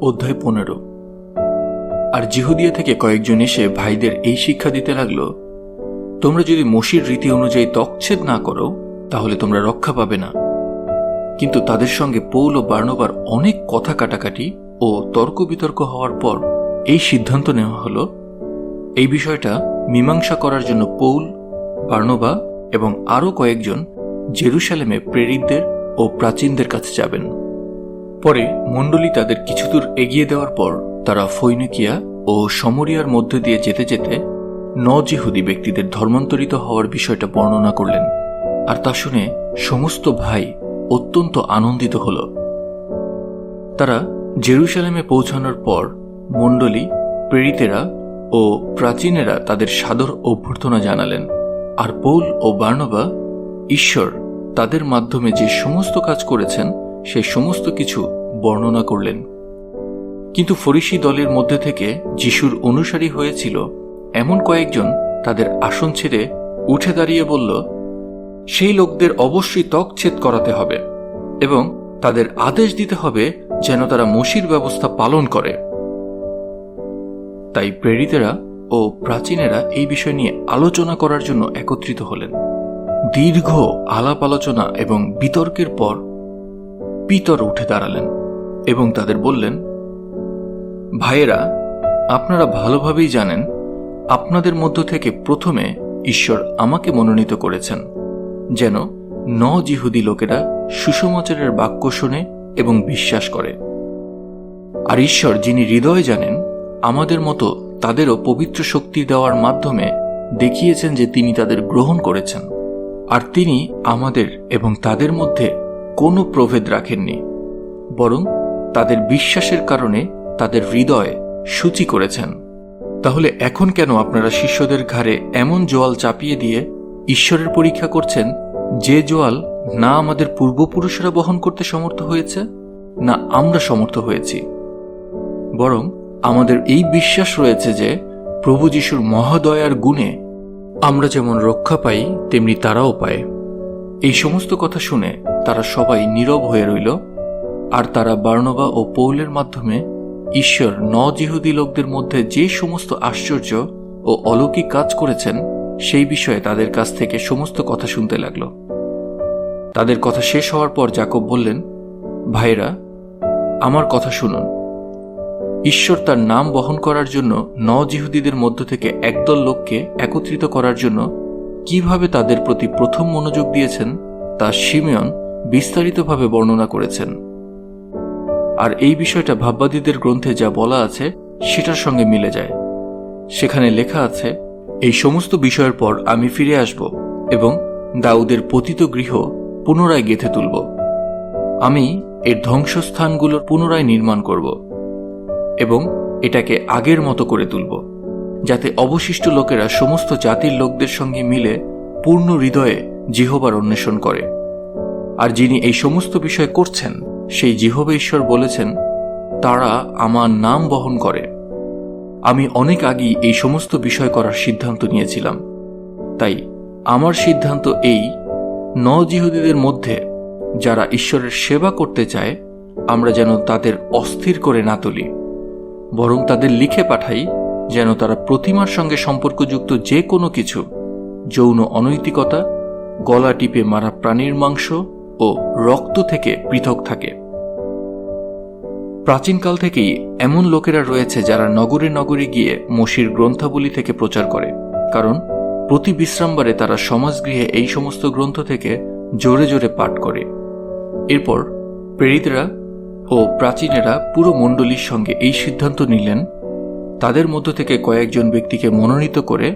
অধ্যায় পনেরো। আর জিহুদিয়া থেকে কয়েকজন এসে ভাইদের এই শিক্ষা দিতে লাগল, তোমরা যদি মসির রীতি অনুযায়ী তকছেদ না করো, তাহলে তোমরা রক্ষা পাবে না। কিন্তু তাদের সঙ্গে পৌল ও বার্নবার অনেক কথা কাটাকাটি ও তর্ক বিতর্ক হওয়ার পর এই সিদ্ধান্ত নেওয়া হলো, এই বিষয়টা মীমাংসা করার জন্য পৌল বার্নবা এবং আরও কয়েকজন জেরুসালেমে প্রেরিতদের ও প্রাচীনদের কাছে যাবেন। পরে মণ্ডলী তাদের কিছুদূর এগিয়ে দেওয়ার পর তারা ফৈনিকিয়া ও সমরিয়ার মধ্য দিয়ে যেতে যেতে নজিহুদি ব্যক্তিদের ধর্মান্তরিত হওয়ার বিষয়টা বর্ণনা করলেন। আর তা শুনে সমস্ত ভাই অত্যন্ত আনন্দিত হল। তারা জেরুসালেমে পৌঁছানোর পর মণ্ডলী, প্রেরিতেরা ও প্রাচীনেরা তাদের সাদর অভ্যর্থনা জানালেন। আর পৌল ও বার্নবা ঈশ্বর তাদের মাধ্যমে যে সমস্ত কাজ করেছেন সেই সমস্ত কিছু বর্ণনা করলেন। কিন্তু ফরিসি দলের মধ্যে থেকে যিশুর অনুসারী হয়েছিল এমন কয়েকজন তাদের আসন ছেড়ে উঠে দাঁড়িয়ে বলল, সেই লোকদের অবশ্যই তকছেদ করাতে হবে এবং তাদের আদেশ দিতে হবে যেন তারা মসির ব্যবস্থা পালন করে। তাই প্রেরিতেরা ও প্রাচীনেরা এই বিষয় নিয়ে আলোচনা করার জন্য একত্রিত হলেন। দীর্ঘ আলাপ আলোচনা এবং বিতর্কের পর পিতর উঠে দাঁড়ালেন। এবং তাদের বললেন, ভাইয়েরা, আপনারা ভালোভাবেই জানেন, আপনাদের মধ্য থেকে প্রথমে ঈশ্বর আমাকে মনোনীত করেছেন, যেন ন জিহুদি লোকেরা সুসমাচারের বাক্য শোনে এবং বিশ্বাস করে। আর ঈশ্বর, যিনি হৃদয় জানেন, আমাদের মতো তাদেরও পবিত্র শক্তি দেওয়ার মাধ্যমে দেখিয়েছেন যে তিনি তাদের গ্রহণ করেছেন। আর তিনি আমাদের এবং তাদের মধ্যে কোনো প্রভেদ রাখেননি, বরং তাদের বিশ্বাসের কারণে তাদের হৃদয় সূচি করেছেন। তাহলে এখন কেন আপনারা শিষ্যদের ঘাড়ে এমন জোয়াল চাপিয়ে দিয়ে ঈশ্বরের পরীক্ষা করছেন যে জোয়াল না আমাদের পূর্বপুরুষেরা বহন করতে সমর্থ হয়েছে, না আমরা সমর্থ হয়েছি? বরং আমাদের এই বিশ্বাস রয়েছে যে প্রভু যিশুর মহাদয়ার গুণে আমরা যেমন রক্ষা পাই, তেমনি তারাও পায়। এই সমস্ত কথা শুনে তারা সবাই নীরব হয়ে রইল। আর তারা বার্নবা ও পৌলের মাধ্যমে ঈশ্বর ন জিহুদি লোকদের মধ্যে যে সমস্ত আশ্চর্য ও অলৌকিক কাজ করেছেন, সেই বিষয়ে তাদের কাছ থেকে সমস্ত কথা শুনতে লাগল। তাদের কথা শেষ হওয়ার পর জাকব বললেন ভাইরা আমার কথা শুনুন। ঈশ্বর তার নাম বহন করার জন্য ন জিহুদিদের মধ্য থেকে একদল লোককে একত্রিত করার জন্য কীভাবে তাদের প্রতি প্রথম মনোযোগ দিয়েছেন, তা সিমেয়ন বিস্তারিতভাবে বর্ণনা করেছেন। আর এই বিষয়টা ভাববাদীদের গ্রন্থে যা বলা আছে, সেটার সঙ্গে মিলে যায়। সেখানে লেখা আছে, এই সমস্ত বিষয়ের পর আমি ফিরে আসব এবং দাউদের পতিত গৃহ পুনরায় গেঁথে তুলব। আমি এর ধ্বংসস্থানগুলোর পুনরায় নির্মাণ করব এবং এটাকে আগের মতো করে তুলব, যাতে অবশিষ্ট লোকেরা সমস্ত জাতির লোকদের সঙ্গে মিলে পূর্ণ হৃদয়ে জিহবার অন্বেষণ করে। আর যিনি এই সমস্ত বিষয় করছেন সেই জিহবে ঈশ্বর বলেছেন, তারা আমার নাম বহন করে। আমি অনেক আগেই এই সমস্ত বিষয় করার সিদ্ধান্ত নিয়েছিলাম। তাই আমার সিদ্ধান্ত এই ন জিহুদীদের মধ্যে যারা ঈশ্বরের সেবা করতে চায়, আমরা যেন তাদের অস্থির করে না তুলি, বরং তাদের লিখে পাঠাই যেন তারা প্রতিমার সঙ্গে সম্পর্কযুক্ত যে কোনো কিছু, যৌন অনৈতিকতা, গলা টিপে মারা প্রাণীর মাংস ও রক্ত থেকে পৃথক থাকে। প্রাচীনকাল থেকেই এমন লোকেরা রয়েছে যারা নগরে নগরে গিয়ে মসির গ্রন্থাবলী থেকে প্রচার করে। কারণ প্রতি বিশ্রামবারে তারা সমাজগৃহে এই সমস্ত গ্রন্থ থেকে জোরে জোরে পাঠ করে। এরপর প্রেরিতরা ও প্রাচীনেরা পুরো মণ্ডলীর সঙ্গে এই সিদ্ধান্ত নিলেন, তাদের মধ্য থেকে কয়েকজন ব্যক্তিকে মনোনীত করে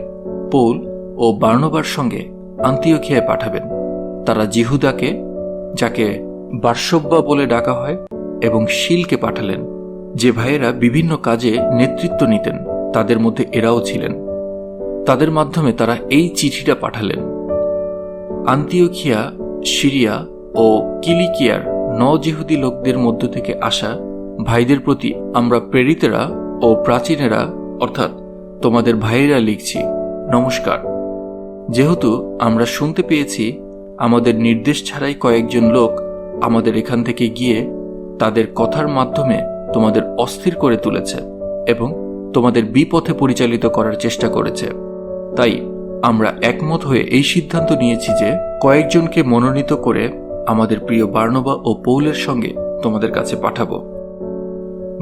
পৌল ও বার্নবার সঙ্গে আন্তিওখিয়ায় পাঠাবেন। তারা জিহুদাকে যাকে বার্সব্যা বলে ডাকা হয় এবং শিলকে পাঠালেন। যে ভাইয়েরা বিভিন্ন কাজে নেতৃত্ব নিতেন, তাদের মধ্যে এরাও ছিলেন। তাদের মাধ্যমে তারা এই চিঠিটা পাঠালেন। আন্তিওখিয়া সিরিয়া ও কিলিকিয়ার নজিহুদি লোকদের মধ্য থেকে আসা ভাইদের প্রতি আমরা প্রেরিতেরা ও প্রাচীনেরা, অর্থাৎ তোমাদের ভাইয়েরা লিখছি। নমস্কার। যেহেতু আমরা শুনতে পেয়েছি আমাদের নির্দেশ ছাড়াই কয়েকজন লোক আমাদের এখান থেকে গিয়ে তাদের কথার মাধ্যমে তোমাদের অস্থির করে তুলেছে এবং তোমাদের বিপথে পরিচালিত করার চেষ্টা করেছে। তাই আমরা একমত হয়ে এই সিদ্ধান্ত নিয়েছি যে কয়েকজনকে মনোনীত করে আমাদের প্রিয় বার্নবা ও পৌলের সঙ্গে তোমাদের কাছে পাঠাব।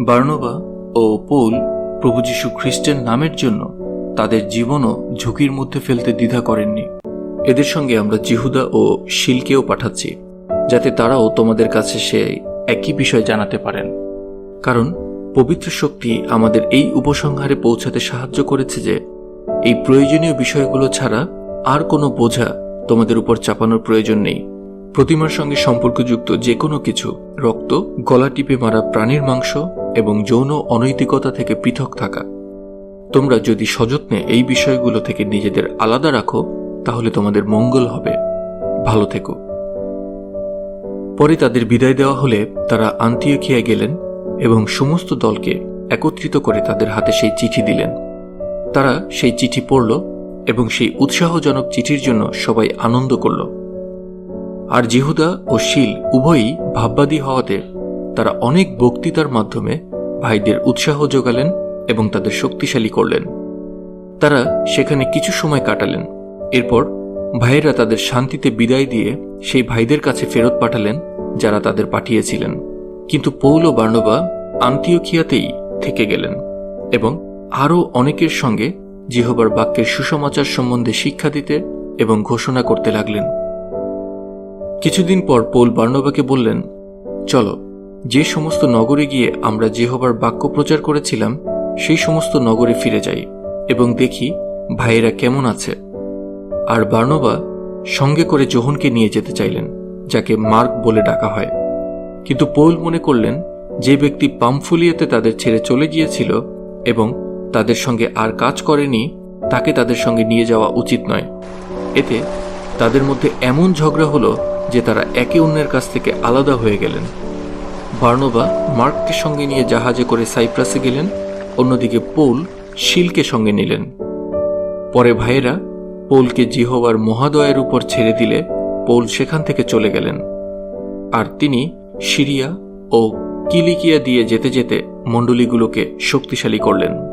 বার্নবা ও পৌল প্রভু যীশু খ্রিস্টের নামের জন্য তাদের জীবনও ঝুঁকির মধ্যে ফেলতে দ্বিধা করেননি। এদের সঙ্গে আমরা জিহুদা ও শিলকেও পাঠাচ্ছি, যাতে তারাও তোমাদের কাছে সে একই বিষয় জানাতে পারেন। কারণ পবিত্র শক্তি আমাদের এই উপসংহারে পৌঁছাতে সাহায্য করেছে যে এই প্রয়োজনীয় বিষয়গুলো ছাড়া আর কোনো বোঝা তোমাদের উপর চাপানোর প্রয়োজন নেই। প্রতিমার সঙ্গে সম্পর্কযুক্ত যে কোনো কিছু, রক্ত, গলা টিপে মারা প্রাণীর মাংস এবং যৌন অনৈতিকতা থেকে পৃথক থাকা। তোমরা যদি সযত্নে এই বিষয়গুলো থেকে নিজেদের আলাদা রাখো তাহলে তোমাদের মঙ্গল হবে। ভালো থেকো। পরে তাদের বিদায় দেওয়া হলে তারা আন্তিয়াখিয়ায় গেলেন এবং সমস্ত দলকে একত্রিত করে তাদের হাতে সেই চিঠি দিলেন। তারা সেই চিঠি পড়ল এবং সেই উৎসাহজনক চিঠির জন্য সবাই আনন্দ করল। আর জিহুদা ও শিল উভয়ই ভাববাদী হওয়াতে তারা অনেক বক্তৃতার মাধ্যমে ভাইদের উৎসাহ যোগালেন এবং তাদের শক্তিশালী করলেন। তারা সেখানে কিছু সময় কাটালেন। এরপর ভাইয়েরা তাদের শান্তিতে বিদায় দিয়ে সেই ভাইদের কাছে ফেরত পাঠালেন যারা তাদের পাঠিয়েছিলেন। কিন্তু পৌল বার্নবা আন্তিওখিয়াতেই থেকে গেলেন এবং আরও অনেকের সঙ্গে জিহবার বাক্যের সুসমাচার সম্বন্ধে শিক্ষা দিতে এবং ঘোষণা করতে লাগলেন। কিছুদিন পর পৌল বার্নবাকে বললেন, চলো, যে সমস্ত নগরে গিয়ে আমরা জেহবার বাক্য প্রচার করেছিলাম, সেই সমস্ত নগরে ফিরে যাই এবং দেখি ভাইয়েরা কেমন আছে। আর বার্নবা সঙ্গে করে জোহনকে নিয়ে যেতে চাইলেন, যাকে মার্ক বলে ডাকা হয়। কিন্তু পৌল মনে করলেন, যে ব্যক্তি পামফুলিয়াতে তাদের ছেড়ে চলে গিয়েছিল এবং তাদের সঙ্গে আর কাজ করেনি, তাকে তাদের সঙ্গে নিয়ে যাওয়া উচিত নয়। এতে তাদের মধ্যে এমন ঝগড়া হলো যে তারা একে অন্যের কাছ থেকে আলাদা হয়ে গেলেন। বার্নবা মার্ককে সঙ্গে নিয়ে জাহাজে করে সাইপ্রাসে গেলেন, অন্যদিকে পোল শিলকে সঙ্গে নিলেন। পরে ভাইয়েরা পৌলকে জিহবার মহাদয়ের উপর ছেড়ে দিলে পৌল সেখান থেকে চলে গেলেন। আর তিনি সিরিয়া ও কিলিকিয়া দিয়ে যেতে যেতে মণ্ডলীগুলোকে শক্তিশালী করলেন।